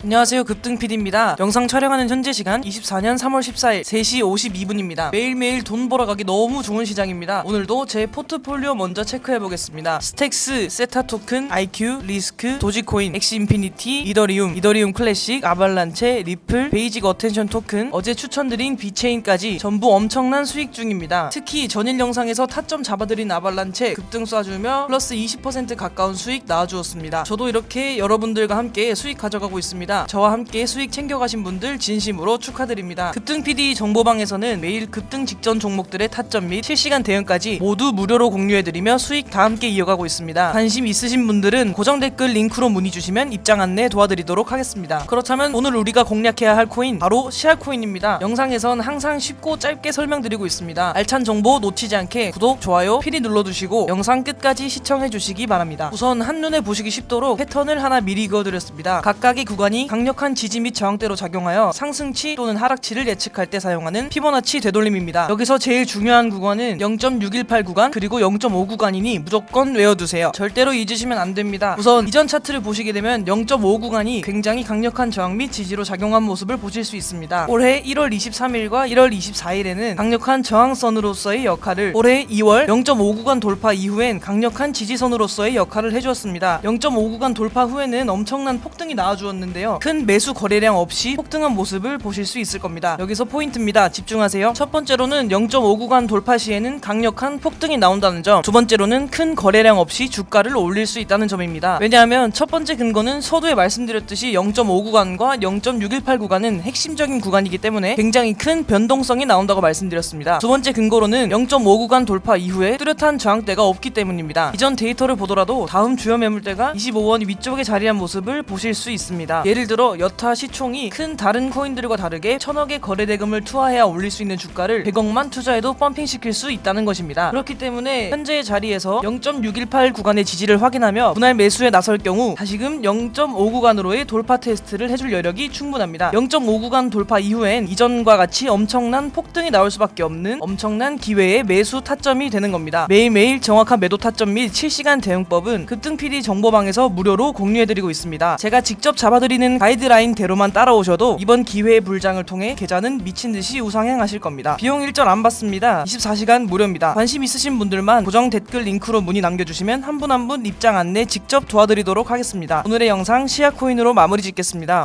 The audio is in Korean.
안녕하세요 급등PD입니다. 영상 촬영하는 현재 시간 24년 3월 14일 3시 52분입니다. 매일매일 돈 벌어가기 너무 좋은 시장입니다. 오늘도 제 포트폴리오 먼저 체크해보겠습니다. 스택스, 세타 토큰, IQ, 리스크, 도지코인, 엑시인피니티, 이더리움, 이더리움 클래식, 아발란체, 리플, 베이직 어텐션 토큰, 어제 추천드린 비체인까지 전부 엄청난 수익 중입니다. 특히 전일 영상에서 타점 잡아드린 아발란체 급등 쏴주며 플러스 20% 가까운 수익 나와주었습니다. 저도 이렇게 여러분들과 함께 수익 가져가고 있습니다. 저와 함께 수익 챙겨가신 분들 진심으로 축하드립니다. 급등 PD 정보방에서는 매일 급등 직전 종목들의 타점 및 실시간 대응까지 모두 무료로 공유해드리며 수익 다 함께 이어가고 있습니다. 관심 있으신 분들은 고정 댓글 링크로 문의 주시면 입장 안내 도와드리도록 하겠습니다. 그렇다면 오늘 우리가 공략해야 할 코인 바로 시알코인입니다. 영상에선 항상 쉽고 짧게 설명드리고 있습니다. 알찬 정보 놓치지 않게 구독, 좋아요, 필히 눌러주시고 영상 끝까지 시청해주시기 바랍니다. 우선 한눈에 보시기 쉽도록 패턴을 하나 미리 그어드렸습니다. 각각의 구간이 강력한 지지 및 저항대로 작용하여 상승치 또는 하락치를 예측할 때 사용하는 피보나치 되돌림입니다. 여기서 제일 중요한 구간은 0.618 구간 그리고 0.5 구간이니 무조건 외워두세요. 절대로 잊으시면 안 됩니다. 우선 이전 차트를 보시게 되면 0.5 구간이 굉장히 강력한 저항 및 지지로 작용한 모습을 보실 수 있습니다. 올해 1월 23일과 1월 24일에는 강력한 저항선으로서의 역할을 올해 2월 0.5 구간 돌파 이후엔 강력한 지지선으로서의 역할을 해주었습니다. 0.5 구간 돌파 후에는 엄청난 폭등이 나와주었는데요. 큰 매수 거래량 없이 폭등한 모습을 보실 수 있을 겁니다. 여기서 포인트입니다. 집중하세요. 첫 번째로는 0.5 구간 돌파 시에는 강력한 폭등이 나온다는 점. 두 번째로는 큰 거래량 없이 주가를 올릴 수 있다는 점입니다. 왜냐하면 첫 번째 근거는 서두에 말씀드렸듯이 0.5 구간과 0.618 구간은 핵심적인 구간이기 때문에 굉장히 큰 변동성이 나온다고 말씀드렸습니다. 두 번째 근거로는 0.5 구간 돌파 이후에 뚜렷한 저항대가 없기 때문입니다. 이전 데이터를 보더라도 다음 주요 매물대가 25원 위쪽에 자리한 모습을 보실 수 있습니다. 예를 들어 여타 시총이 큰 다른 코인들과 다르게 천억의 거래 대금을 투하해야 올릴 수 있는 주가를 100억만 투자해도 펌핑시킬 수 있다는 것입니다. 그렇기 때문에 현재의 자리에서 0.618 구간의 지지를 확인하며 분할 매수에 나설 경우 다시금 0.5 구간으로의 돌파 테스트를 해줄 여력이 충분합니다. 0.5 구간 돌파 이후엔 이전과 같이 엄청난 폭등이 나올 수밖에 없는 엄청난 기회의 매수 타점이 되는 겁니다. 매일매일 정확한 매도 타점 및 실시간 대응법은 급등 PD 정보방에서 무료로 공유해드리고 있습니다. 제가 직접 잡아드리는 가이드라인대로만 따라오셔도 이번 기회의 불장을 통해 계좌는 미친 듯이 우상향하실 겁니다. 비용 일절 안 받습니다. 24시간 무료입니다. 관심 있으신 분들만 고정 댓글 링크로 문의 남겨주시면 한 분 한분 입장 안내 직접 도와드리도록 하겠습니다. 오늘의 영상 시야코인으로 마무리 짓겠습니다.